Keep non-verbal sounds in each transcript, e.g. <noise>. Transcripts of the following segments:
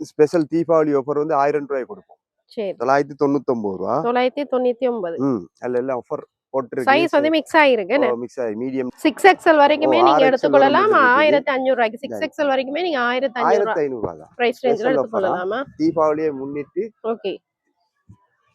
Special Deepavali offer வந்து ஆயிரம் ரூபாய் கொடுப்போம். தொள்ளாயிரத்தி தொண்ணூத்தி ஒன்பது ரூபா. தொள்ளாயிரத்தி தொண்ணூத்தி ஒன்பது ம். அதுல எல்லாம் ஆஃபர் சைஸ் வந்து மிக்ஸ் ஆயிருக்கு மிக்ஸ் ஆகி மீடியம் சிக்ஸ் எக்ஸல் வரைக்குமே நீங்க 6XL எடுத்துக்கொள்ளலாம். ஆயிரத்தி அஞ்சூறு ரூபாய்க்கு. சிக்ஸ் சரி. எக்ஸல் வரைக்குமே நீங்க ஆயிரத்தி அஞ்சூறு ஐநூறு ரூபா தான். பிரைஸ் ரேஞ்சில்? எடுத்துக்கொள்ளலாமா தீபாவளியை முன்னிட்டு ஓகே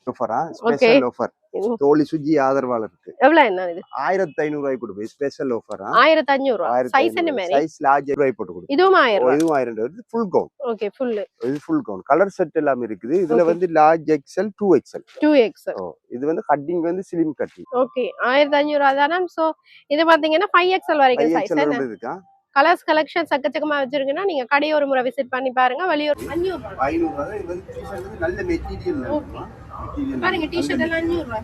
ஆஃபரா ஸ்பெஷல் ஆஃபர் தோழி சுஜி ஆதரவாளருக்கு எவ்வளவு என்ன இது? ஆயிரத்தி ஐநூறு ரூபாய் கொடுப்போம் ஸ்பெஷல் ஆஃபரா ஆயிரத்தி அஞ்சூறு ரூபா சைஸ் என்ன சைஸ் லார்ஜ் ரூபாய் போட்டு கொடுப்போம் இதுவும் ஆயிரம் இதுவும் ஆயிரம் ரூபாய் ஃபுல் கவுன் ஓகே ஃபுல் இது ஃபுல் கவுன் கலர் செட் எல்லாம் இருக்குது. இதுல. வந்து large XL two XL two XL ஓ இது வந்து கட்டிங் வந்து ஸ்லிம் கட்டிங் ஓகே ஆயிரத்தி அஞ்சூறு ரூபா தானே சோ இது பாத்தீங்கன்னா ஃபைவ் எக்ஸல் வரைக்கும் சைஸ் என்ன? இருக்கா? கலர்ஸ் கலெக்ஷன் சக்கச்சக்கமா வச்சிருக்குன்னா நீங்க கடையை ஒரு முறை விசிட் பண்ணி பாருங்க. வெளியூர் ஐநூறு ரூபாய் நல்ல மெட்டீரியல். பாருங்க டிஷர்ட் எல்லாம் அஞ்சூறு ரூபா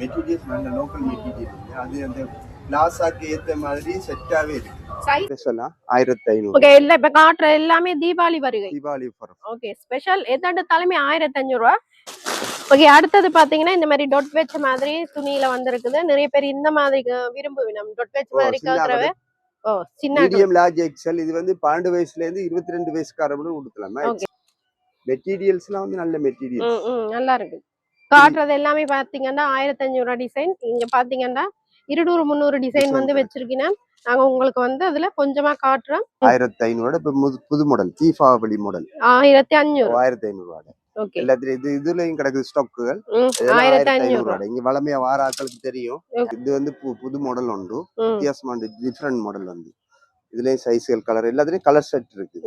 மெட்டீரியல் நல்ல லோக்கல் மெட்டீரியல். அது அந்த பிளாசாக்கு ஏத்த மாதிரி செட்டாவே இருக்கு. சைஸ் ஸ்பெஷலா ஆயிரத்தி ஐநூறு. ஓகே இல்ல இப்ப காட்டுற எல்லாமே தீபாவளி வருகை. தீபாவளி ஓகே ஸ்பெஷல் எதாண்டு தலைமை ஆயிரத்தி அஞ்சூறு ரூபா ஓகே அடுத்தது பாத்தீங்கன்னா இந்த மாதிரி டொட் வச்ச மாதிரி துணியில வந்திருக்குது. நிறைய பேர் இந்த மாதிரி விரும்புவினம் டொட் வச்ச மாதிரி கேக்குறவ. ஓ சின்ன மீடியம் லார்ஜ் எக்ஸல் இது வந்து பன்னெண்டு வயசுல இருந்து இருபத்தி ரெண்டு வயசுக்காரங்களும் கொடுக்கலாமா. மெட்டீரியல்ஸ்லாம் வந்து நல்ல மெட்டீரியல் நல்லா இருக்கு. காட்டுறது எல்லாமே பாத்தீங்கன்னா ஆயிரத்தி அஞ்சூறு ரூபா டிசைன். இங்க பாத்தீங்கன்னா இருநூறு முந்நூறு டிசைன் வந்து இருக்கு. வச்சிருக்கீங்க. நாங்க உங்களுக்கு வந்து அதுல கொஞ்சமா காட்டுறோம். ஆயிரத்தி ஐநூறு புது மாடல் தீபாவளி மாடல் ஆயிரத்தி அஞ்சூறு ஆயிரத்தி ஐநூறு ரூபாய் எல்லாத்துலயும் இது இதுலயும் கிடக்குது ஸ்டாக்குகள் ஆயிரத்தி ரூபாய் இங்க வளமையா வார ஆட்களுக்கு தெரியும். இது வந்து புது மாடல் உண்டு. வித்தியாசமான டிஃப்ரெண்ட் மாடல் வந்து இதுலயும் சைஸ்கள் கலர் எல்லாத்துலயும் கலர் செட் இருக்கு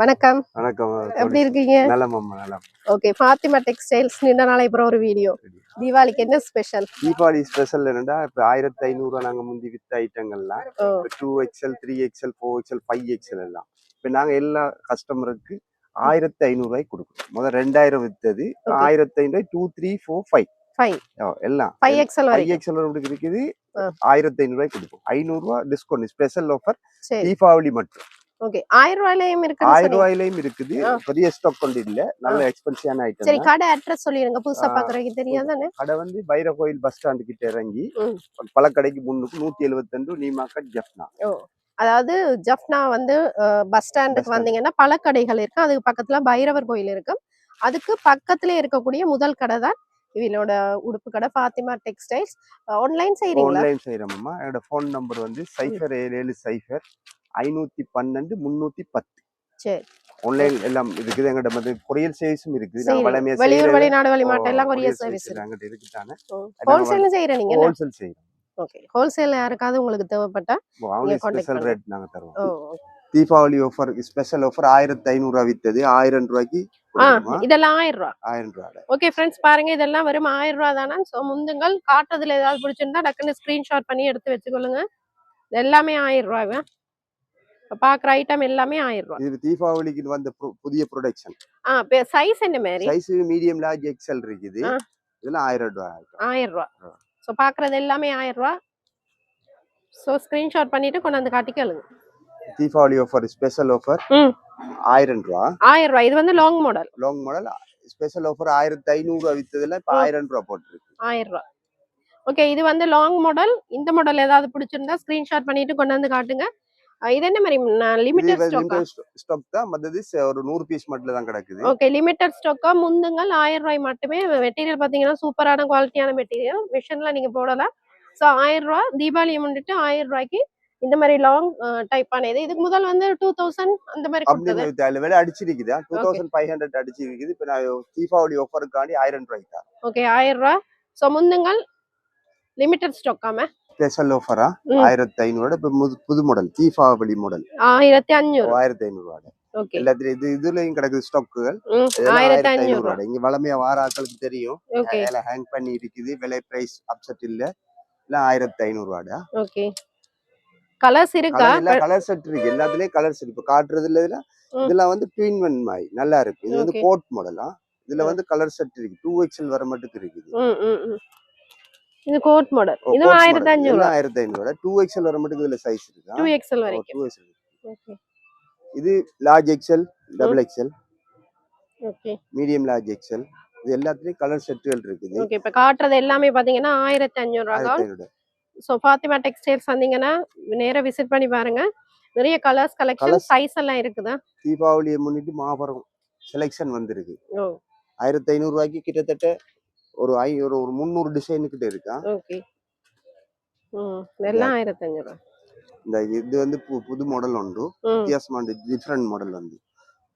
வணக்கம். வணக்கம் எப்படி இருக்கீங்க? நல்ல ஓகே ஃபாத்திமா டெக்ஸ்டைல்ஸ் நீண்ட நாளை அப்புறம் ஒரு வீடியோ தீபாவளிக்கு என்ன ஸ்பெஷல் தீபாவளி ஸ்பெஷல் என்னன்னா இப்ப ஆயிரத்தி ஐநூறு ரூபா நாங்க முந்தி வித்த ஐட்டங்கள்லாம் two XL three XL four XL five XL எல்லாம். இப்ப நாங்க எல்லா கஸ்டமருக்கு ஆயிரத்தி ஐநூறு ரூபாய்க்கு கொடுக்குறோம் முதல் ரெண்டாயிரம் வித்தது. ஆயிரத்தி ஐநூறு டூ த்ரீ ஃபோர் ஃபைவ் எல்லாம். ஃபைவ் எக்ஸல் ஃபைவ் எக்ஸ்எல் இருக்குது. ஆயிரத்தி ஐநூறு ரூபாய்க்கு கொடுப்போம். ஐநூறு ரூபாய் டிஸ்கவுண்ட் ஸ்பெஷல் ஆஃபர் தீபாவளி மட்டும். ஓகே. ஆயிரம் ரூபாயிலயும் இருக்கு ஆயிரம் ரூபாயிலையும் இருக்குது. பெரிய ஸ்டாக் கொண்டு இல்ல. நல்ல எக்ஸ்பென்சிவான சரி ஐட்டம் கடை அட்ரஸ் சொல்லிருங்க புதுசா. பாக்குறதுக்கு தெரியாதானே கடை வந்து பைர கோயில் பஸ் ஸ்டாண்டு கிட்ட இறங்கி ம். பழக்கடைக்கு முன்னுக்கு நூத்தி எழுபத்தி ரெண்டு நீமாக்கட் ஜப்னா. அதாவது ஜப்னா வந்து பஸ் ஸ்டாண்டுக்கு. வந்தீங்கன்னா பல கடைகள் இருக்கு அதுக்கு பக்கத்துல பைரவர் கோயில் இருக்கு அதுக்கு பக்கத்துல இருக்கக்கூடிய முதல் கடை தான் இவளோட உடுப்பு கடை ஃபாத்திமா டெக்ஸ்டைல்ஸ். ஆன்லைன் செய்றீங்களா? ஆன்லைன் செய்யறோம்மா என்னோட ஃபோன் நம்பர் வந்து சைஃபர் ஏழு சைஃபர். ஐநூத்தி பன்னெண்டு முன்னூத்தி பத்து. ஆன்லைன் எல்லாம் இருக்குது எங்கிட்ட வந்து கொரியர் சர்வீஸும் இருக்குது. நாங்க செய்றீங்க. வளமையா வெளியூர் வெளிநாடு வெளிமாட்டம் எல்லாம் கொரியர் சர்வீஸ் எங்கிட்ட இருக்குதானே? ஹோல்சேலும் செய்யற நீங்க ஹோல்சேல் செய்யறோம். ஓகே ஹோல்சேல் யாருக்காவது உங்களுக்கு தேவைப்பட்டா ஸ்பெஷல். ரேட் நாங்க தருவோம். தீபாவளி ஆஃபர் ஸ்பெஷல் ஆஃபர் ஆயிரத்தி ஐநூறு ரூபா வித்தது. ஆயிரம் ரூபாய்க்கு? இதெல்லாம் ஆயிரம் ரூபா. ஆயிரம் ரூபாய் ஓகே ஃப்ரெண்ட்ஸ் பாருங்க இதெல்லாம் வெறும் ஆயிரம் ரூபா தானே. ஸோ முந்துங்கள் காட்டுறதுல ஏதாவது பிடிச்சிருந்தா டக்குன்னு ஸ்கிரீன்ஷாட் பண்ணி எடுத்து வச்சுக்கொள்ளுங்க. எல்லாமே ஆயிரம் ரூபாய் இப்போ பார்க்குற ஐட்டம் எல்லாமே ஆயிரம் இது தீபாவளிக்கு வந்த புதிய ப்ரொடக்ஷன் ஆ சைஸ் என்ன மாதிரி சைஸ் மீடியம் லார்ஜ் எக்ஸல் இருக்குது. இதெல்லாம் ஆயிரம் ரூபாய் ஆயிரம் ரூபா ஆ. ஸோ பார்க்குறது எல்லாமே ஆயிரம் ரூபா ஸோ ஸ்க்ரீன்ஷாட் பண்ணிட்டு கொண்டாந்து காட்டிக்கலுங்க தீபாவளி ஆஃபர் ஸ்பெஷல் ஆஃபர் ஆயிரம் ரூபா ஆயிரம் ரூபா இது வந்து long model long model special offer ஆயிரத்தி ஐநூறு ரூபா வித்ததுல இப்ப. ஆயிரம் ரூபா போட்டிருக்கு. ஆயிரம் ரூபா ஓகே இது வந்து லாங் மாடல் இந்த மாடல் ஏதாவது பிடிச்சிருந்தா ஸ்க்ரீன்ஷாட் பண்ணிட்டு கொண்டாந்து காட்டுங்க. இது என்ன மாதிரி? லிமிட்டட் ஸ்டாக்கா? ஸ்டாக் தான். ச- ஒரு நூறு பீஸ் மட்டும் தான் கிடக்குது. ஓகே லிமிட்டட் ஸ்டாக்கா? முந்துங்கள் ஆயிரம் ரூபாய் மட்டுமே. மெட்டீரியல் பாத்தீங்கன்னா சூப்பரான குவாலிட்டியான மெட்டீரியல். மிஷின்ல நீங்க போடலாம். ஸோ ஆயிரம் ரூபாய். தீபாவளியை முன்னிட்டு ஆயிரம் ரூபாய்க்கு இந்த மாதிரி லாங் டைப்பான இது இதுக்கு முதல் வந்து டூ தௌசண்ட் அந்த மாதிரி கொடுத்தது. விலை அடிச்சிருக்குது? டூ தௌசண்ட் ஃபைவ் ஹண்ட்ரட் அடிச்சிருக்குது. இப்ப நான் தீபாவளி ஆஃபருக்காண்டி ஆயிரம் ரூபாய்க்கு? ஓகே ஆயிரம் ரூபாய். ஸோ முந்துங்கள் லிமிட்டட் ஸ்டாக்காம ஸ்பெஷல் ஆஃபரா. ஆயிரத்தி ஐநூறு புது மாடல் தீபாவளி மாடல் ஆயிரத்தி அஞ்சூறு ஆயிரத்தி ஐநூறு எல்லாத்துலயும் இது இதுலயும் கிடக்குது ஸ்டாக்குகள் ஆயிரத்தி ரூபாய் இங்க வளமையா வார ஆட்களுக்கு தெரியும் மேல ஹேங் பண்ணி இருக்குது விலை பிரைஸ் அப்செட் இல்ல இல்ல ஆயிரத்தி ஐநூறு ரூபாடா ஓகே கலர்ஸ் இருக்கா கலர் செட் இருக்கு எல்லாத்துலயும் கலர்ஸ் இருக்கு இப்ப காட்டுறதுல இதுல. இதெல்லாம் வந்து ட்வின் ஒன் மாதிரி நல்லா இருக்கு இது வந்து. கோட் மாடலா இதுல. வந்து கலர் செட் இருக்கு டூ எக்ஸ்எல் வர மட்டும் இருக்குது இது கோட் மாடல் coat ஆயிரத்தி. அஞ்சூறு ஆயிரத்தி ஐநூறு டூ எக்ஸ்எல் வர மட்டும் இதுல சைஸ் இருக்கா டூ எக்ஸ்எல் வரைக்கும். டூ எக்ஸ்எல் ஓகே இது large XL double XL okay medium large XL இது எல்லாத்துலயும் கலர் செட்டுகள் இருக்குது. ஓகே இப்ப காட்டுறது எல்லாமே பாத்தீங்கன்னா ஆயிரத்தி அஞ்சூறு ரூபா ஆயிரத்தி ஐநூறு ஸோ ஃபாத்திமா டெக்ஸ்டைல்ஸ் வந்தீங்கன்னா நேரா விசிட் பண்ணி பாருங்க. நிறைய கலர்ஸ் கலெக்ஷன். சைஸ் எல்லாம் இருக்குதா? தீபாவளியை முன்னிட்டு மாபெரும் செலெக்ஷன் வந்திருக்கு. ஆயிரத்தி ஐநூறு ரூபாய்க்கு கிட்டத்தட்ட ஒரு ஐ ஒரு ஒரு முந்நூறு டிசைன் கிட்ட இருக்கா? ஓகே. இதெல்லாம் ஆயிரத்தி இந்த இது வந்து புது மாடல் உண்டு. வித்தியாசமான டிஃப்ரெண்ட் மாடல் வந்து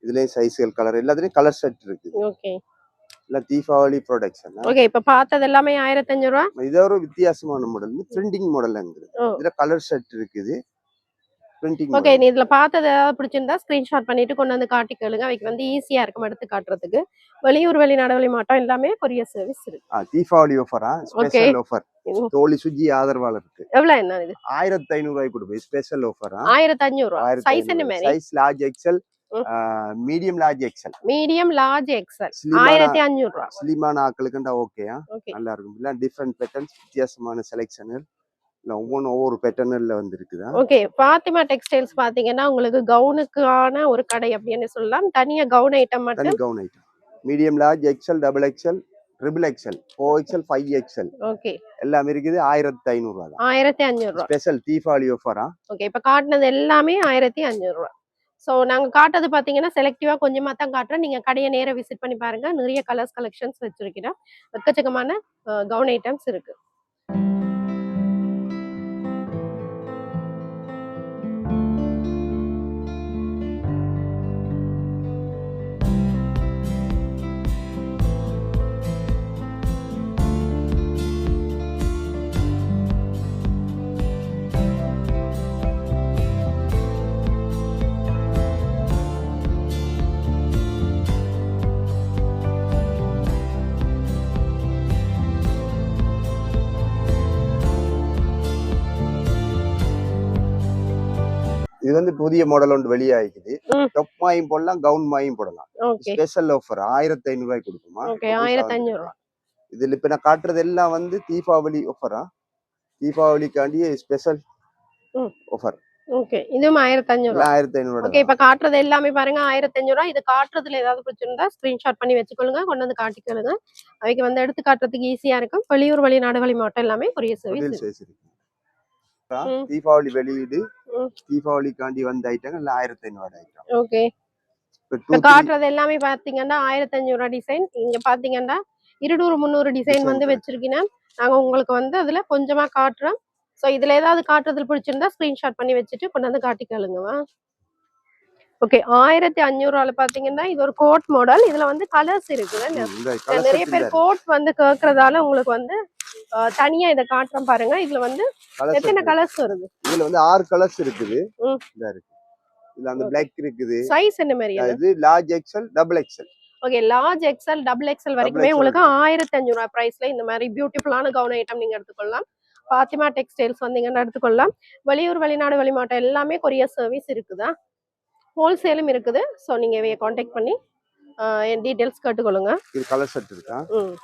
இதுலயும் சைஸ்கள் கலர் எல்லாத்துலயும் கலர் செட் இருக்கு. ஓகே. தீபாவளி ப்ரொடக்ஷன் ஓகே இப்ப பார்த்தது எல்லாமே ஆயிரத்தி அஞ்சூறு ரூபா? இது ஒரு வித்தியாசமான மாடல் பிரிண்டிங் மாடல்ங்கிறது ஓ. இதுல கலர் செட் இருக்குது. பிரிண்டிங் ஓகே நீ இதுல பார்த்தது ஏதாவது பிடிச்சிருந்தா ஸ்கிரீன்ஷாட் பண்ணிட்டு கொண்டு வந்து காட்டி கேளுங்க. அவைக்கு வந்து ஈஸியா இருக்கும் எடுத்து காட்டுறதுக்கு. வெளியூர் வெளிநாடு வெளி மாட்டோம் எல்லாமே கொரியர் சர்வீஸ் இருக்கு. தீபாவளி ஆஃபரா ஸ்பெஷல் ஆஃபர். தோழி சுஜி ஆதரவாளருக்கு எவ்வளவு என்ன இது? ஆயிரத்தி ஐநூறு ரூபாய்க்கு கொடுப்போம் ஸ்பெஷல் ஆஃபரா ஆயிரத்தி அஞ்சூறு ரூபா சைஸ் என்ன மாதிரி size large XL. Medium large XL medium large XL ஆயிரத்தி அஞ்சூறு ரூபா ஸ்லிமான ஆக்களுக்குண்டா ஓகேயா ஓகே நல்லா இருக்கும். இல்ல டிஃப்ரெண்ட் பேட்டர்ன்ஸ் வித்தியாசமான செலெக்ஷனல் இல்ல ஒவ்வொன்றும் ஒவ்வொரு பேட்டர்னில் வந்து இருக்குதா ஓகே பாத்திமா டெக்ஸ்டைல்ஸ் பாத்தீங்கன்னா உங்களுக்கு கவுனுக்கான ஒரு கடை அப்படின்னு சொல்லலாம். தனியா கவுன் ஐட்டம் மட்டும். Gown item medium large XL double XL triple XL four XL five XL okay எல்லாம் இருக்குது ஆயிரத்தி ஐநூறு ரூபா தான். ஆயிரத்தி அஞ்சூறு ரூபா ஸ்பெஷல் தீபாவளி ஆஃபரா ஓகே இப்ப காட்டுனது எல்லாமே ஆயிரத்தி அஞ்சூறு ரூபா ஸோ நாங்க காட்டுறது பாத்தீங்கன்னா செலக்டிவா கொஞ்சமா தான் காட்டுறோம். நீங்க கடையை நேரா விசிட் பண்ணி பாருங்க. நிறைய கலர்ஸ் கலெக்ஷன்ஸ் வச்சிருக்கிறோம். எக்கச்சக்கமான கவுன் ஐட்டம்ஸ் இருக்கு. இது வந்து புதிய மாடல் ஒன்று வெளியாகிக்குது. டொப் மாயும் போடலாம் கவுன் மாயும் போடலாம். ஸ்பெஷல் ஆஃபர் ஆயிரத்தி ஐநூறு ரூபாய்க்கு கொடுக்குமா இதுல இப்ப நான் காட்டுறது எல்லாம் வந்து தீபாவளி ஆஃபரா தீபாவளிக்காண்டி ஸ்பெஷல். ஆஃபர் ஓகே இதுவும் ஆயிரத்தி ரூபா ஆயிரத்தி ஐநூறு ஓகே இப்ப காட்டுறது எல்லாமே பாருங்க ஆயிரத்தி ரூபா இது காட்டுறதுல ஏதாவது பிடிச்சிருந்தா ஸ்கிரீன்ஷாட் பண்ணி வச்சுக்கொள்ளுங்க கொண்டு வந்து காட்டிக்கொள்ளுங்க அவைக்கு வந்து எடுத்து காட்டுறதுக்கு ஈஸியா இருக்கும். வெளியூர் வெளிநாடு வெளி மாவட்டம் எல்லாமே கொரியர் சர்வீஸ். தீபாவளி வெளியீடு. தீபாவளிக்காண்டி வந்த ஐட்டங்கள் ஆயிரத்தி ஐநூறு ஐட்டம். ஓகே. காட்டுறது எல்லாமே பாத்தீங்கன்னா ஆயிரத்தி அஞ்சூறு டிசைன். இங்க பாத்தீங்கன்னா இருநூறு முந்நூறு டிசைன் வந்து. வச்சிருக்கீங்க. நாங்க உங்களுக்கு வந்து அதுல கொஞ்சமா காட்டுறோம். சோ இதுல ஏதாவது காட்டுறதுல பிடிச்சிருந்தா ஸ்கிரீன்ஷாட் பண்ணி வச்சுட்டு கொண்டு வந்து காட்டிக்கலுங்கவா ஓகே ஆயிரத்தி அஞ்சூறு ரூபால பாத்தீங்கன்னா இது ஒரு கோட் மாடல் இதுல வந்து கலர்ஸ் இருக்குது நிறைய பேர். கோட் வந்து கேக்குறதால உங்களுக்கு வந்து தனியா இதை காட்டுறோம் பாருங்க. இதுல வந்து எத்தனை. கலர்ஸ் வருது? இதுல வந்து ஆறு கலர்ஸ் இருக்குது. இருக்கு. இதுல அந்த. பிளாக் இருக்குது. சைஸ் என்ன மாதிரி இது large XL double XL okay large XL double XL வரைக்குமே உங்களுக்கு ஆயிரத்தி அஞ்சூறு ரூபாய் பிரைஸ்ல இந்த மாதிரி பியூட்டிஃபுல்லான கவுன் ஐட்டம் நீங்க எடுத்துக்கொள்ளலாம். பாத்திமா டெக்ஸ்டைல்ஸ் வந்தீங்கன்னா எடுத்துக்கொள்ளலாம். வெளியூர் வெளிநாடு வெளிமாட்டம் எல்லாமே கொரியர் சர்வீஸ் இருக்குதா? ஹோல்சேலும் இருக்குது. ஸோ நீங்க இவைய காண்டாக்ட் பண்ணி என் டீட்டெயில்ஸ் கேட்டுக்கொள்ளுங்க. இது கலர் செட் இருக்கா? ம்.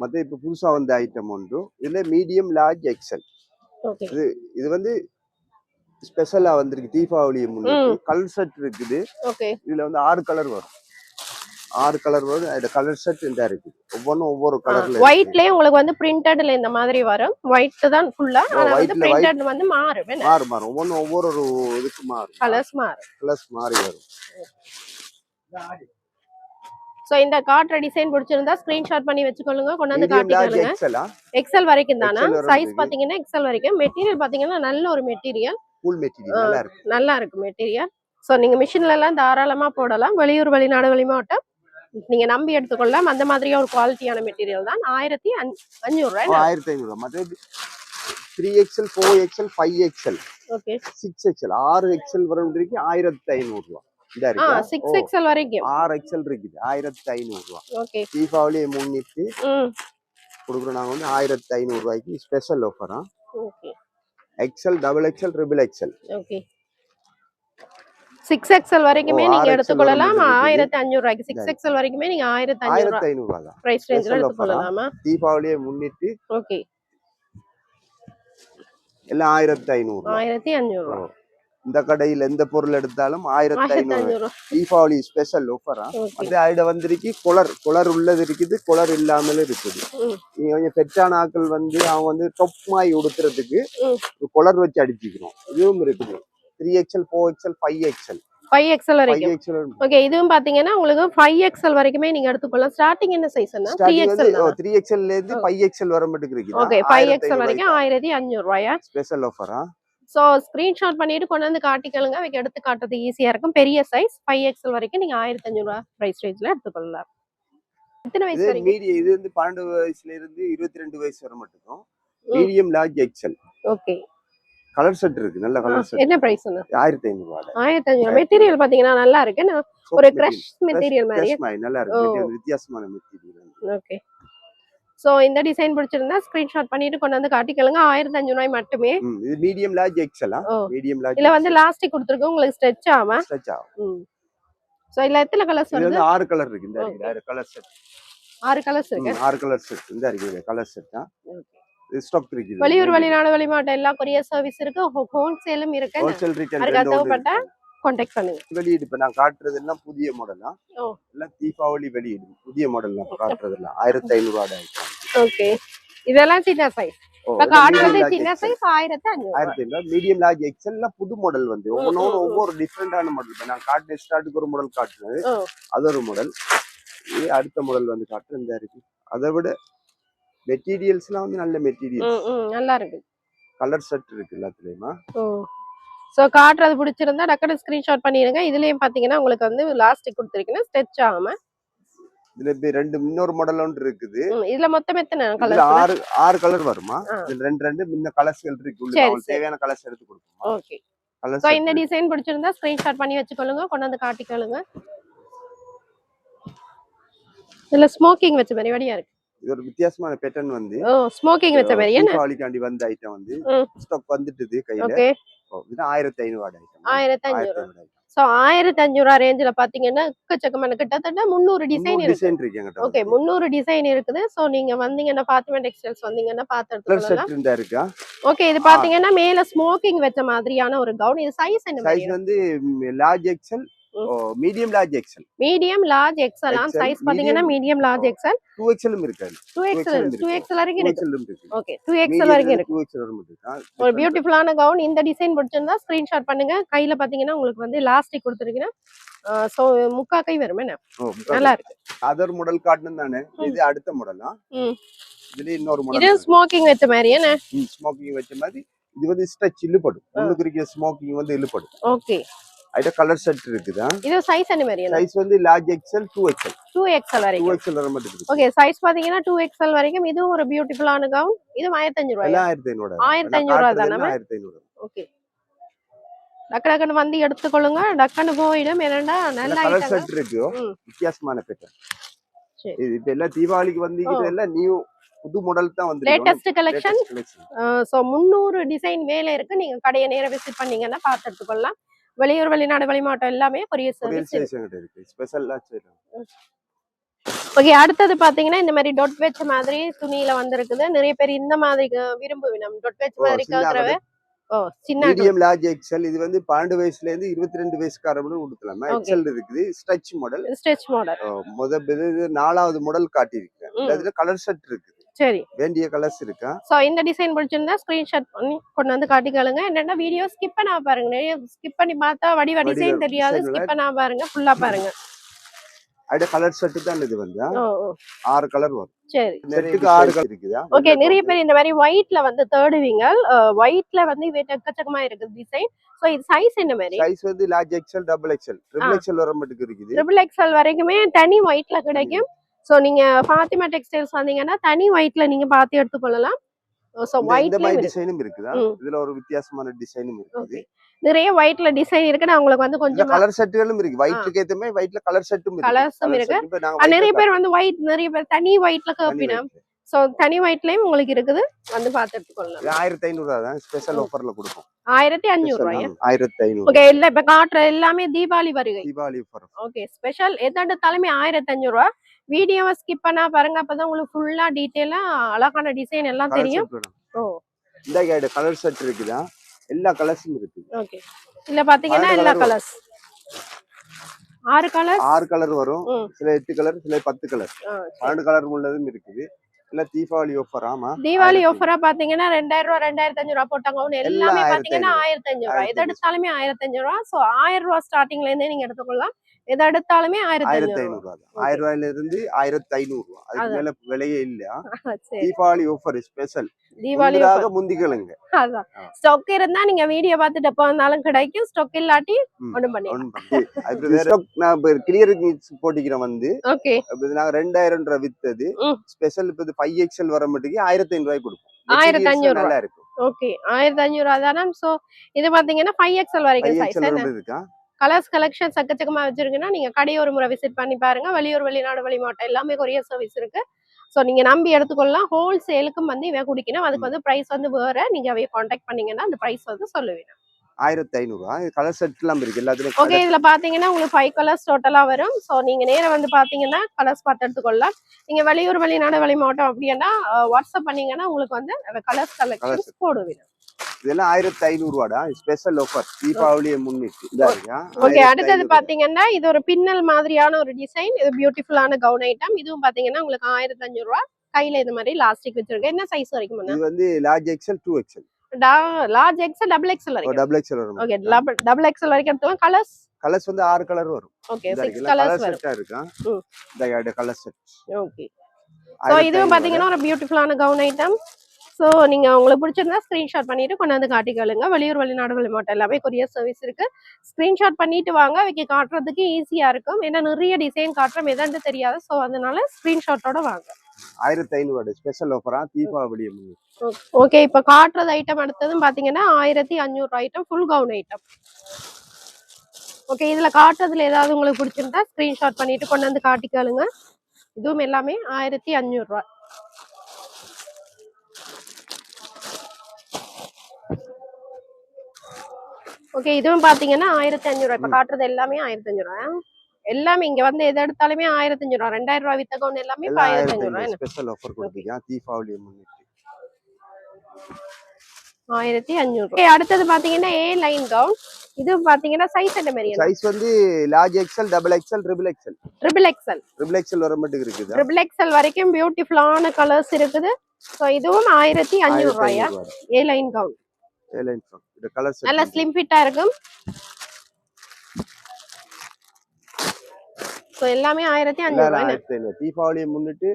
மத்த இப்ப புதுசா வந்த ஐட்டம் ஒன்று. இதுல மீடியம் லார்ஜ் எக்ஸல் ஓகே இது வந்து ஸ்பெஷலா வந்திருக்கு. தீபாவளியை முன்னிட்டு கலர் செட் இருக்குது. இதுல வந்து ஆறு கலர் வரும். ஆறு கலர் வரும். அது கலர் செட் இந்த இருக்குது. ஒவ்வொன்றும் ஒவ்வொரு கலர்ல ஒயிட்லயே உங்களுக்கு வந்து பிரிண்டட்ல இந்த மாதிரி வரும். ஒயிட் தான் ஃபுல்லா ஆனா வந்து. பிரிண்டட் வந்து மாறும். மாறும் மாறும். ஒவ்வொன்றும் ஒவ்வொரு இதுக்கு மாறும். கலர்ஸ் மாறும். கலர்ஸ் மாறி வரும். சோ இந்த காட்டுற டிசைன் பிடிச்சிருந்தா ஸ்கிரீன்ஷாட் பண்ணி வச்சுக்கொள்ளுங்க. கொண்டு வந்து மீடியம் லார்ஜ் காட்டிக்கோங்க எக்ஸலா எக்ஸல் வரைக்கும் தானா? சைஸ். பாத்தீங்கன்னா எக்ஸல் வரைக்கும். மெட்டீரியல் பாத்தீங்கன்னா நல்ல ஒரு மெட்டீரியல் நல்லா இருக்கு. நல்லா இருக்கு மெட்டீரியல் சோ நீங்க மிஷின்ல எல்லாம் தாராளமா போடலாம். வெளியூர் வெளிநாடு வெளிமாவட்டம் நீங்க நம்பி எடுத்துக்கொள்ளலாம். அந்த மாதிரியே ஒரு குவாலிட்டியான மெட்டீரியல் தான். ஆயிரத்தி அஞ்சூறு ரூபாய் ஆயிரத்தி ஐநூறு மற்றது three XL four XL five XL okay six XL ஆறு எக்ஸ்எல் வரும் ஆயிரத்தி ஐநூறு ரூபா இந்த ஆ இருக்கு? சிக்ஸ் எக்ஸல் வரைக்கும். ஆறு எக்ஸ்எல் இருக்குது. ஆயிரத்தி ஐநூறு ரூபா. ஓகே. தீபாவளியை முன்னிட்டு கொடுக்குறோம். நாங்கள் வந்து ஆயிரத்தி ஐநூறு ரூபாய்க்கு special ஆஃபரா okay. XL double XL triple XL okay. Six XL வரைக்குமே நீங்க 6XL எடுத்துக்கொள்ளலாம். ஆயிரத்தி அஞ்சூறு ரூபாய்க்கு சிக்ஸ் சரி. எக்ஸல் வரைக்குமே நீங்க ஆயிரத்தி ஆயிரத்தி ஐநூறு ரூபா தான் பிரைஸ் ரேஞ்சில்? எடுத்துக்கொள்ளலாமா? தீபாவளியை முன்னிட்டு ஓகே. எல்லாம் ஆயிரத்தி ஐநூறு. ஆயிரத்தி அஞ்சூறு ரூபா. இந்த கடையில் எந்த பொருள் எடுத்தாலும் ஆயிரத்தி ஐநூறு தீபாவளி ஸ்பெஷல் ஆஃபரா அது ஆயிட வந்திருக்கு. குளர் குளர் உள்ளது இருக்குது குளர் இல்லாமலும் இருக்குது. நீங்க கொஞ்சம் பெற்றான ஆட்கள் வந்து அவங்க வந்து டொப் மாய் உடுத்துறதுக்கு குளர் வச்சு அடிச்சுக்கிறோம். இதுவும் இருக்குது. Three XL four XL five XL five XL வரைக்கும். ஓகே இதுவும் பாத்தீங்கன்னா உங்களுக்கு ஃபைவ் எக்ஸல் வரைக்குமே நீங்க எடுத்துக்கொள்ளலாம். ஸ்டார்டிங் என்ன சைஸ்னா த்ரீ ஸ்டார்டிங் வந்து எக்ஸல் த்ரீ எக்ஸ்எல்ல இருந்து ஃபைவ் எக்ஸ்எல் வர மட்டும் ஓகே ஃபைவ் எக்ஸல் வரைக்கும் ஆயிரத்தி அஞ்சூறு ரூபாயா? ஸ்பெஷல் ஆஃபரா ஸோ ஸ்கிரீன்ஷாட் பண்ணிட்டு கொண்டு வந்து காட்டிக்கலுங்க அவங்க எடுத்து காட்டுறது ஈஸியா இருக்கும். பெரிய சைஸ் ஃபைவ் எக்ஸல் வரைக்கும் நீங்க ஆயிரத்தி அஞ்சூறு ரூபா பிரைஸ் ரேஞ்ச்ல எடுத்துக்கொள்ளலாம். எத்தனை வயசு வரைக்கும்? இது வந்து பன்னெண்டு வயசுல இருந்து இருபத்தி ரெண்டு வயசு வர மட்டும் medium large XL okay colour set இருக்கு. நல்ல கலர் செட் என்ன பிரைஸ் ஆயிரத்தி ஐநூறு ரூபாய் ஆயிரத்தி அஞ்சூறு மெட்டீரியல் பாத்தீங்கன்னா நல்லா இருக்கு. ஒரு கிரஷ் மெட்டீரியல் மாதிரி. நல்லா. இருக்கு. வித்தியாசமான மெட்டீரியல் ஓகே ஸோ இந்த டிசைன் பிடிச்சிருந்தா ஸ்கிரீன்ஷாட் பண்ணிட்டு கொண்டு வந்து காட்டிக்கலுங்க ஆயிரத்தி அஞ்சூறு ரூபாய் மட்டுமே இது மீடியம் லார்ஜ் எக்ஸ்எல் ஓ. மீடியம் லார்ஜ் இதுல வந்து லாஸ்டிக் கொடுத்துருக்கு உங்களுக்கு ஸ்ட்ரெச் ஆகாம ஸ்ட்ரெச் ஆகும். ஸோ இதுல எத்தனை கலர்ஸ் வருது? ஆறு கலர் இருக்கு. இந்த. ஆறு கலர் செட் ஆறு கலர்ஸ் இருக்கு. ஆறு கலர் செட் இந்த இருக்கு கலர் செட் தான். இது ஸ்டாக் இருக்கு வெளியூர் வெளிநாடு வெளிமாவட்டம் எல்லா கொரியர் சர்வீஸ் இருக்கு. ஹோல்சேலும் இருக்கு. ஹோல்சேல் ரீட்டைல் தேவைப்பட்டா பண்ணுங்க. வெளியீடு இப்ப நான் காட்டுறது எல்லாம் புதிய மாடல். எல்லாம் தீபாவளி வெளியீடு. புதிய மாடல் காட்டுறது எல்லாம் ஆயிரத்தி ஐநூறு ரூபாய் ஓகே இதெல்லாம் சின்ன சைஸ் இப்ப காட்டுறது சின்ன சைஸ் ஆயிரத்தி ஆயிரத்தி ஐநூறு மீடியம் லார்ஜ் எக்ஸல்லாம் புது மாடல் வந்து. ம். ஒவ்வொரு டிஃப்ரெண்டான மாடல் நான் காட்டு ஸ்டார்ட்டுக்கு ஒரு மாடல் காட்டுனது ஓ. அது ஒரு மாடல் அடுத்த மாடல் வந்து காட்டுறேன். இந்த இருக்கு. அதை விட மெட்டீரியல்ஸ்லாம் வந்து நல்ல மெட்டீரியல் நல்லா இருக்கு. கலர் செட் இருக்கு எல்லாத்துலயுமா? சோ காட்டுறது பிடிச்சிருந்தா டக்குனு ஸ்கிரீன்ஷாட் பண்ணிடுங்க. இதுலயும் பாத்தீங்கன்னா உங்களுக்கு வந்து லாஸ்டிக் கொடுத்துருக்கீங்கன்னா ஸ்ட்ரெச் ஆகாம இதுல ரெண்டு இன்னொரு மாடல் ஒன்று இருக்குது. இதுல மொத்தம் எத்தனை கலர் ஆறு ஆறு கலர் வருமா? இதுல ரெண்டு ரெண்டு முன்ன கலர்ஸ்கள் இருக்கு. உங்களுக்கு தேவையான கலர்ஸ் எடுத்து கொடுப்போம்? ஓகே. கலர்ஸ் இந்த டிசைன் பிடிச்சிருந்தா ஸ்கிரீன்ஷாட் பண்ணி வச்சுக்கொள்ளுங்க. கொண்டாந்து காட்டிக்கொள்ளுங்க இதுல ஸ்மோக்கிங் வச்ச மாதிரி வடியா இருக்கு. இது ஒரு வித்தியாசமான பேட்டர்ன் வந்து. ஸ்மோக்கிங் வச்ச மாதிரி. என்ன? தீபாவளிக்காண்டி வந்த ஐட்டம் வந்து ஸ்டாக் வந்துட்டுது கையில. இது 1500 ஐட்டம் 1500 ஸோ ஆயிரத்தி அஞ்சூறு ரேஞ்சில பாத்தீங்கன்னா எக்கச்சக்கமான கிட்டத்தட்ட முந்நூறு டிசைன் இருக்கு ஓகே முந்நூறு டிசைன் இருக்குது. சோ நீங்க வந்தீங்கன்னா பாத்திமா டெக்ஸ்டைல்ஸ் வந்தீங்கன்னா பாத்துக்கலாம் ஓகே இது பாத்தீங்கன்னா மேல ஸ்மோக்கிங் வச்ச மாதிரியான ஒரு கவுன் இது சைஸ் என்ன வந்து large XL medium large XL medium large XL size பாத்தீங்கன்னா மீடியம் லார்ஜ் எக்ஸல் டூ எக்ஸலும் இருக்காது. டூ எக்ஸல் இருக்கு. டூ எக்ஸல் வரைக்கும் இருக்கு. இருக்கு. ஓகே டூ எக்ஸல் வரைக்கும் இருக்கு. டூ எக்ஸல் வர மட்டும் ஒரு பியூட்டிஃபுல்லான கவுன் இந்த டிசைன் பிடிச்சிருந்தா ஸ்கிரீன்ஷாட் பண்ணுங்க. கையில பாத்தீங்கன்னா உங்களுக்கு வந்து லாஸ்டிக் கொடுத்துருக்கீங்கன்னா சோ முக்கா கை வரும் என்ன? நல்லா இருக்கு. அதர் மாடல் காட்டணும் தானே? இது அடுத்த மாடலா. இதுல இன்னொரு இது மாடல் ஸ்மோக்கிங் வச்ச மாதிரி என்ன? ஸ்மோக்கிங் வச்ச மாதிரி. இது வந்து ஸ்ட்ரெச் இழுப்படும் முன்னுக்கு இருக்கிற ஸ்மோக்கிங் வந்து இழுப்படும் ஓகே அதுல கலர் செட் இருக்குதா? இது சைஸ் என்ன மாதிரி? சைஸ் வந்து லார்ஜ் டூ எக்ஸல் டூ வரைக்கும். எக்ஸல் வர மட்டும் ஓகே சைஸ் பாத்தீங்கன்னா டூ எக்ஸல் வரைக்கும். இதுவும் ஒரு பியூட்டிஃபுல்லான கவுன் இது ஆயிரத்தஞ்சு ரூபாய்? எல்லாம் ஆயிரத்தி ஐநூறு ஆயிரத்தி ஐநூறு ரூபா தானே ஆயிரத்தி ஐநூறு ஓகே டக்கு டக்குன்னு வந்து எடுத்துக்கொள்ளுங்க. டக்குன்னு போயிடும். என்னடா நல்ல கலர் செட் இருக்கு. வித்தியாசமான பேட்டர்ன் சரி. இது எல்லாம் தீபாவளிக்கு வந்து ஓ. எல்லாம் நியூ புது மாடல் தான் வந்து லேட்டஸ்ட் கலெக்ஷன் ஸோ முந்நூறு டிசைன் மேலே இருக்கு. நீங்க கடையை நேர விசிட் பண்ணீங்கன்னா பார்த்து எடுத்துக்கொள்ளலாம். வெளியூர் வெளிநாடு வெளிமாவட்டம் எல்லாமே கொரியர் சர்வீஸ் இருக்கு. இருக்கு. ஓகே அடுத்தது பாத்தீங்கன்னா இந்த மாதிரி டொட் வச்ச மாதிரி துணியில வந்திருக்குது. நிறைய பேர் இந்த மாதிரி விரும்புவினம் டொட் வச்ச மாதிரி கேக்குறவ. ஓ சின்ன மீடியம் லார்ஜ் எக்ஸல் இது வந்து பன்னெண்டு வயசுல இருந்து இருபத்தி ரெண்டு வயசுக்காரங்களும் கொடுக்கலாம். எக்ஸல் இருக்குது. ஸ்ட்ரெச் மாடல் ஸ்ட்ரெச் மாடல் முத நாலாவது மாடல் காட்டியிருக்கேன். அதுல கலர் செட் இருக்குது. சரி. வேண்டிய கலர்ஸ் இருக்கா? ஸோ இந்த டிசைன் பிடிச்சிருந்தா ஸ்கிரீன்ஷாட் பண்ணி கொண்டு வந்து காட்டிக்கலுங்க என்னன்னா வீடியோ ஸ்கிப் பண்ணா பாருங்க. நிறைய ஸ்கிப் பண்ணி பார்த்தா வடிவ டிசைன் தெரியாது. ஸ்கிப் பண்ணா பாருங்க. ஃபுல்லா பாருங்க. அப்படியே கலர் செட்டு தான் இது வந்து? ஆறு கலர் வரும். சரி. நெட்டுக்கு ஆறு கலர் இருக்குதா? ஓகே நிறைய பேர் இந்த மாதிரி ஒயிட்ல வந்து தேடுவீங்க. ஒயிட்ல வந்து இது எக்கச்சக்கமா இருக்குது டிசைன் ஸோ இது சைஸ் என்ன மாதிரி? சைஸ் வந்து large XL double XL triple XL வர மட்டும் இருக்குது. ட்ரிபிள் எக்ஸ்எல் வரைக்குமே தனி ஒயிட்ல கிடைக்கும். ஸோ நீங்க ஃபாத்திமா டெக்ஸ்டைல்ஸ் வந்தீங்கன்னா தனி ஒயிட்ல நீங்க பார்த்து எடுத்துக்கொள்ளலாம் ஸோ இந்த- இந்த மாதிரி ஒயிட்ல டிசைனும் இருக்குதா. இதுல ஒரு வித்தியாசமான டிசைனும் இருக்குது. நிறைய ஒயிட்ல டிசைன் இருக்கு. நான் உங்களுக்கு வந்து கொஞ்சம் கலர் செட்டுகளும் இருக்கு. ஒயிட்டுக்கு ஏத்த மாதிரி ஒயிட்ல கலர் செட்டும் இருக்கு. நிறைய பேர் வந்து ஒயிட் நிறைய பேர் தனி ஒயிட்ல கேப்பினா. ஸோ தனி ஒயிட்லயும் உங்களுக்கு இருக்குது. வந்து பார்த்து எடுத்துக்கொள்ளலாம் ஆயிரத்தி ஐநூறு ரூபா தான். ஸ்பெஷல் ஓ. ஆஃபர்ல கொடுப்போம். ஆயிரத்தி அஞ்சூறு ரூபாயா? ஆயிரத்தி ஐநூறு ஓகே இல்ல இப்ப காட்டுற எல்லாமே தீபாவளி வருகை. தீபாவளி ஓகே ஸ்பெஷல் எதாண்டாலுமே ஆயிரத்தி அஞ்சூறு ரூபா. வீடியோவை ஸ்கிப் பண்ணா பாருங்க. அப்பதான் உங்களுக்கு ஃபுல்லா டீட்டெயிலா அழகான டிசைன் எல்லாம் தெரியும். ஓ. இந்த கைடு கலர் செட் இருக்குதா? எல்லா கலர்ஸும் இருக்கு. ஓகே. இல்ல பாத்தீங்கன்னா எல்லா கலர்ஸ் ஆறு கலர்ஸ் ஆறு கலர் வரும். சில எட்டு கலர் சில பத்து கலர் பன்னெண்டு கலர் உள்ளதும் இருக்குது. இல்ல தீபாவளி ஆஃபர் ஆமா. தீபாவளி ஆஃபரா பாத்தீங்கன்னா ரெண்டாயிரம் ரூபா ரெண்டாயிரத்தி அஞ்சு ரூபா போட்டாங்க. ஒண்ணு எல்லாம் பாத்தீங்கன்னா ஆயிரத்தி அஞ்சு ரூபா. ஆயிரத்தி எது எடுத்தாலுமே ஆயிரத்தி அஞ்சு ரூபா. சோ ஆயிரம் ரூபா ஸ்டார்டிங்ல இருந்தே நீங்க எடுத்துக்கொள்ளலாம். எது எடுத்தாலுமே ஆயிரத்தி ஐநூறு ரூபா தான். ஆயிரம் ரூபாயில இருந்து ஆயிரத்தி ஐநூறு ரூபா அதுக்கு. மேல விலையே இல்ல. ரூபா சரி. தீபாவளி ஆஃபர் ஸ்பெஷல் தீபாவளி முந்திராக முந்திகளுங்க அதான். ஸ்டாக் இருந்தா நீங்க வீடியோ பார்த்துட்டு எப்போ வந்தாலும் கிடைக்கும். ஸ்டாக் இல்லாட்டி. ஒண்ணும் பண்ணி ஒண்ணும் பண்ண- அது வேற <laughs> நான் இப்ப கிளியர் போட்டிக்கிறேன் வந்து. ஓகே. நாங்க ரெண்டாயிரம் ரூபாய் வித்தது. ஸ்பெஷல் இப்ப ஃபைவ் எக்ஸ்எல் வர மட்டுக்கு ஆயிரத்தி ஐநூறு ரூபாய் கொடுப்போம் ஆயிரத்தி ஐநூறு நல்லா இருக்கும். ஓகே. ஆயிரத்தி அஞ்சூறு ரூபா தானே. சோ இது பாத்தீங்கன்னா ஃபைவ் எக்ஸ்எல் வரைக்கும் சைஸ் இருக்கா கலர்ஸ் கலெக்ஷன் சக்கச்சக்கமா வச்சிருக்குன்னா நீங்க கடையை ஒரு முறை விசிட் பண்ணி பாருங்க. வெளியூர் வெளிநாடு வெளிமாவட்டம் எல்லாமே கொரியர் சர்வீஸ் இருக்கு. சோ நீங்க நம்பி எடுத்துக்கொள்ளலாம். ஹோல்சேலுக்கும் வந்து இவன் குடிக்கணும். அதுக்கு வந்து பிரைஸ் வந்து வேற. நீங்க அவைய காண்டாக்ட் பண்ணீங்கன்னா அந்த பிரைஸ் வந்து சொல்லுவேன் ஆயிரத்தி ஐநூறு ரூபா கலர் செட் எல்லாம் இருக்கு. எல்லாத்துலயும் ஓகே இதுல பாத்தீங்கன்னா உங்களுக்கு ஃபைவ் கலர்ஸ் டோட்டலா வரும். சோ நீங்க நேரா வந்து பாத்தீங்கன்னா கலர்ஸ் பார்த்து எடுத்துக்கொள்ளலாம். நீங்க வெளியூர் வெளிநாடு வெளிமாவட்டம் அப்படின்னா வாட்ஸ்அப் பண்ணீங்கன்னா உங்களுக்கு வந்து கலர்ஸ் கலெக்ஷன்ஸ் போடுவேன் இதெல்லாம் ஆயிரத்தி ஐநூறு ரூபாடா? ஸ்பெஷல் ஆஃபர் தீபாவளியை முன்னிட்டு. இதா ஓகே அடுத்தது பாத்தீங்கன்னா இது ஒரு பின்னல் மாதிரியான ஒரு டிசைன் இது பியூட்டிஃபுல்லான கவுன் ஐட்டம் இதுவும் பாத்தீங்கன்னா உங்களுக்கு ஆயிரத்தி அஞ்சூறு ரூபா. கையில இந்த மாதிரி லாஸ்டிக் வச்சிருக்கேன். என்ன சைஸ் வரைக்கும் இது வந்து large XL two XL large XL double XL வரைக்கும். டபுள் எக்ஸ்எல் வரும். ஓகே டபுள் எக்ஸல் வரைக்கும் எடுத்துக்கலாம் கலர்ஸ் கலர்ஸ் வந்து ஆறு கலர் வரும். ஓகே இதா சிக்ஸ் கலர்ஸ் கலர் வரும். செட்டா இருக்கா? ம். இந்த கலர் செட் ஓகே. ஸோ இதுவும் பாத்தீங்கன்னா ஒரு பியூட்டிஃபுல்லான கவுன் ஐட்டம் ஸோ நீங்க உங்களுக்கு பிடிச்சிருந்தா ஸ்கிரீன்ஷாட் பண்ணிட்டு கொண்டாந்து காட்டிக்கலுங்க வெளியூர் வெளிநாடு வெளிமாட்டம் எல்லாமே கொரியர் சர்வீஸ் இருக்கு. ஸ்கிரீன்ஷாட் பண்ணிட்டு வாங்க. வைக்க காட்டுறதுக்கு ஈஸியா இருக்கும். ஏன்னா நிறைய டிசைன் காட்டுறோம் எதாண்டு தெரியாது. ஸோ அதனால ஸ்கிரீன்ஷாட்டோட வாங்க. ஆயிரத்தி ஐநூறு ஸ்பெஷல் ஆஃபரா முன்னிட்டு ஓகே இப்போ காட்டுறது ஐட்டம் அடுத்ததும் பாத்தீங்கன்னா ஆயிரத்தி அஞ்சூறு item full gown item okay இதுல காட்டுறதுல ஏதாவது உங்களுக்கு பிடிச்சிருந்தா ஸ்கிரீன்ஷாட் பண்ணிட்டு கொண்டு வந்து காட்டிக்காளுங்க இதுவும் எல்லாமே ஆயிரத்தி அஞ்சூறு ஓகே இதுவும் பாத்தீங்கன்னா ஆயிரத்தி அஞ்சூறு இப்ப. காட்டுறது எல்லாமே ஆயிரத்தி அஞ்சூறு ரூபாய் எல்லாமே இங்க வந்து எது எடுத்தாலுமே ஆயிரத்தி அஞ்சூறு ரூபாய் ரெண்டாயிரம் ரூபாய் வித்த கவுன் எல்லாமே இப்ப ஆயிரத்தி அஞ்சூறு ரூபாய் ஸ்பெஷல் ஆஃபர் கொடுத்தீங்க. தீபாவளியை முன்னிட்டு. ஆயிரத்தி அஞ்சூறு ரூபாய் அடுத்தது பாத்தீங்கன்னா ஏ லைன் கவுன் இது பாத்தீங்கன்னா சைஸ் என்ன மாதிரி சைஸ் வந்து large XL double XL triple XL triple XL triple XL வர மட்டும் இருக்குது. ட்ரிபிள் எக்ஸல் வரைக்கும் பியூட்டிஃபுல்லான கலர்ஸ் இருக்குது. ஸோ இதுவும் ஆயிரத்தி அஞ்சூறு ரூபாயா? ஏ லைன் கவுன் இந்த கலர் நல்ல ஸ்லிம் ஃபிட்டா இருக்கும். ஸோ எல்லாமே ஆயிரத்தி அஞ்சூறு ரூபாய் ஆயிரத்தி ஐநூறு. தீபாவளியை முன்னிட்டு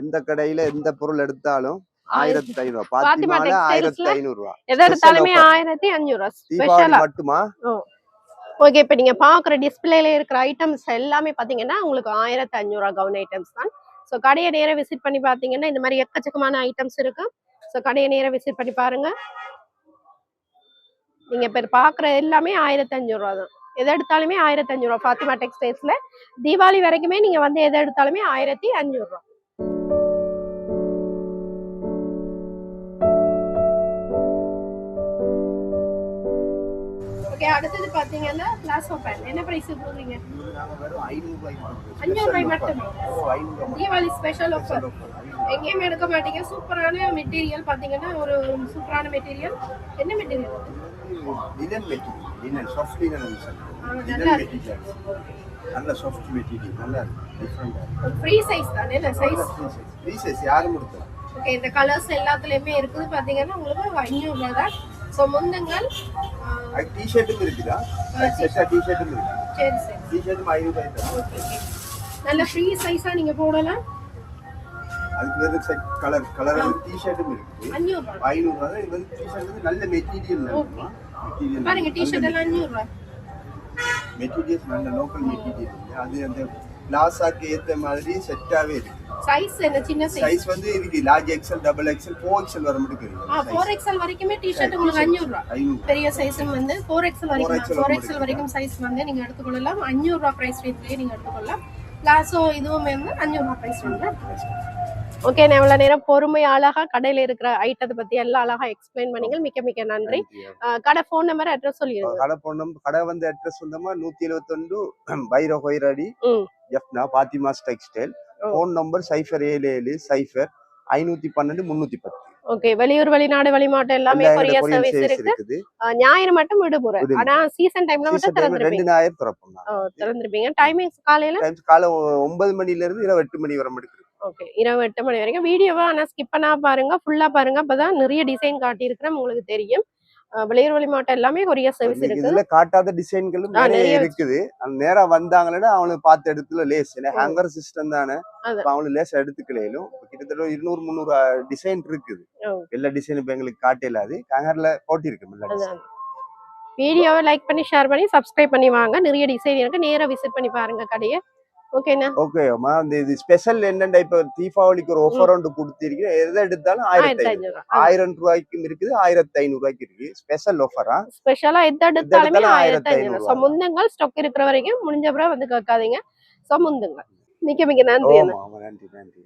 எந்த கடையில எந்த பொருள் எடுத்தாலும் ஆயிரத்தி ஐநூறு. பாத்திமா பாத்திமால ஆயிரத்தி ஐநூறு ரூபா. எது எடுத்தாலுமே. ஆயிரத்தி அஞ்சூறு ரூபா. தீபாவளி ஸ்பெஷலா மட்டுமா? ஓகே இப்போ நீங்க பாக்குற டிஸ்பிளேல இருக்கிற ஐட்டம்ஸ் எல்லாமே பாத்தீங்கன்னா உங்களுக்கு ஆயிரத்தி அஞ்சூறு ரூபா கவுன் ஐட்டம்ஸ் தான். ஸோ கடையை நேரா விசிட் பண்ணி பாத்தீங்கன்னா இந்த மாதிரி எக்கச்சக்கமான ஐட்டம்ஸ் இருக்கு. ஸோ கடையை நேரா விசிட் பண்ணி பாருங்க. நீங்க இப்போ பாக்குற எல்லாமே ஆயிரத்தி அஞ்சூறு ரூபா தான். எதை எடுத்தாலுமே ஆயிரத்தி அஞ்சூறு ரூபா ஃபாத்திமா டெக்ஸ்டைல்ஸ்ல தீபாவளி வரைக்குமே நீங்க வந்து எதை எடுத்தாலுமே ஆயிரத்தி அஞ்சூறு ரூபா ஓகே அடுத்தது பாத்தீங்கன்னா பிளாசோ பேண்ட் என்ன பிரைஸ் போடுறீங்க? அஞ்சூறு ரூபாய் மட்டுமே? தீபாவளி ஸ்பெஷல் ஆஃபர் எங்கேயுமே எடுக்க மாட்டீங்க. சூப்பரான மெட்டீரியல் பாத்தீங்கன்னா ஒரு சூப்பரான மெட்டீரியல் என்ன material linen material linen soft linen நல்லா லினன் மெட்டீரியல் நல்ல சாஃப்ட் மெட்டீரியல் நல்லா டிஃப்ரெண்டாக ஃப்ரீ சைஸ் தானே சைஸ் ரீசைஸ் யாரும் கொடுத்தா ஓகே இந்த கலர்ஸ் எல்லாத்துலயுமே இருக்குது. பாத்தீங்கன்னா உங்களுக்கு ரூபா தான் ஸோ முந்தங்கள் டிஷர்ட்டும் இருக்குதா? செட்டா டிஷர்ட்டும் இருக்கு சரி சரி. டிஷர்ட்டும் ஐநூறு தான் நல்ல ஃப்ரீ சைஸா நீங்க போடலாம். அதுக்கு வந்து கலர் கலர் டிஷர்ட்டும் ரூபா ஐநூறு ரூபாய். இது வந்து டிஷர்ட் வந்து நல்ல மெட்டீரியல் மெட்டீரியல் பாருங்க டிஷர்ட் எல்லாம் அஞ்சூறு ரூபா மெட்டீரியல்ஸ் நல்ல லோக்கல் மெட்டீரியல் அது அந்த பிளாசாக்கு ஏத்த மாதிரி செட்டாவே இருக்கு சைஸ் என்ன? சின்ன சைஸ் சைஸ் வந்து இருக்கு large XL double XL four XL வர மட்டும் ஆ இருக்கு ஃபோர் எக்ஸ்எல் வரைக்குமே டிஷர்ட் உங்களுக்கு அஞ்சூறு ரூபா. பெரிய சைஸும் வந்து ஃபோர் எக்ஸ்எல் வரைக்கும் 4XL ஃபோர் எக்ஸ்எல் வரைக்கும் சைஸ் வந்து நீங்க எடுத்துக்கொள்ளலாம். அஞ்சூறு ரூபா பிரைஸ் ரேட்லயே நீங்க எடுத்துக்கொள்ளலாம். பிளாஸோ இதுவுமே வந்து அஞ்சூறு ரூபா பிரைஸ் வந்து ஓகே நான் இவ்வளவு நேரம் பொறுமை அழகா கடையில இருக்கிற ஐட்டத்தை பத்தி எல்லாம் அழகா எக்ஸ்பிளைன் பண்ணீங்க மிக்க மிக்க நன்றி. கடை ஃபோன் நம்பர் அட்ரஸ் சொல்லிடுங்க. கடை போனோம் கடை வந்து அட்ரஸ் வந்தோமா நூத்தி எழுபத்தொண்டு பைரோ ஹொய்ராடி ம். எஃப்னா பாத்திமாஸ் டெக்ஸ்டைல் ஓ. ஃபோன் நம்பர் சைஃபர் ஏழு ஏழு சைஃபர் ஐநூத்தி பன்னெண்டு முன்னூத்தி பத்து. ஓகே வெளியூர் வெளிநாடு வெளிமாட்டம் எல்லாமே எல்லா கொரியர் சர்வீஸ் சர்வீஸ் இருக்கு. இருக்குது. ஞாயிறு மட்டும் விடுமுறை. ஆனா சீசன் டைம்ல மட்டும் time ரெண்டு திறந்துருப்பீங்க. ஞாயிறு திறப்போம் திறந்திருப்பீங்க. டைமிங்ஸ் காலையில? காலை ஒன்பது மணில இருந்து இரவு எட்டு மணி வரை இருக்கு. ஓகே. இரவு எட்டு மணி வரைக்கும். வீடியோவா ஆனா ஸ்கிப் பண்ணா பாருங்க. ஃபுல்லா பாருங்க. அப்பதான் நிறைய டிசைன் காட்டியிருக்கிறேன். உங்களுக்கு தெரியும். வெளியூர் வெளிமாட்டம் எல்லாமே கொரியர் சர்வீஸ் இருக்குது. இதுல காட்டாத டிசைன்களும் நிறைய இருக்குது. நேரா வந்தாங்கன்னா அவங்களுக்கு பார்த்த இடத்துல லேஸ். ஏன்னா ஹேங்கர் சிஸ்டம் தானே. அவங்களுக்கு லேஸ் எடுத்துக்கலையிலும் கிட்டத்தட்ட இருநூறு முந்நூறு டிசைன் இருக்குது. எல்லா டிசைன் இப்ப எங்களுக்கு காட்டலாது ஹேங்கர்ல போட்டிருக்கு எல்லா design. வீடியோவை லைக் பண்ணி ஷேர் பண்ணி சப்ஸ்கிரைப் பண்ணி வாங்க. நிறைய டிசைன் இருக்கு. நேரா விசிட் பண்ணி பாருங்க கடையை. ஓகே அம்மா அந்த இது ஸ்பெஷல் என்னண்டா இப்ப தீபாவளிக்கு ஒரு ஆஃபர் ஒன்று கொடுத்திருக்கேன் எதை எடுத்தாலும் ஆயிரத்தி ஐநூறு. ஆயிரம் ரூபாய்க்கும் இருக்குது ஆயிரத்தி ஐநூறு ரூபாய்க்கு இருக்கு ஸ்பெஷல் ஆஃபரா ஸ்பெஷலா எது எடுத்தாலுமே ஆயிரத்தி ஐநூறு. ஆயிரத்தி ஸோ முந்தங்கள் ஸ்டாக் இருக்கிற வரைக்கும் முடிஞ்ச பிறகு வந்து கேட்காதீங்க. ஸோ முந்துங்கள் மிக்க மிக்க நன்றி நன்றி நன்றி.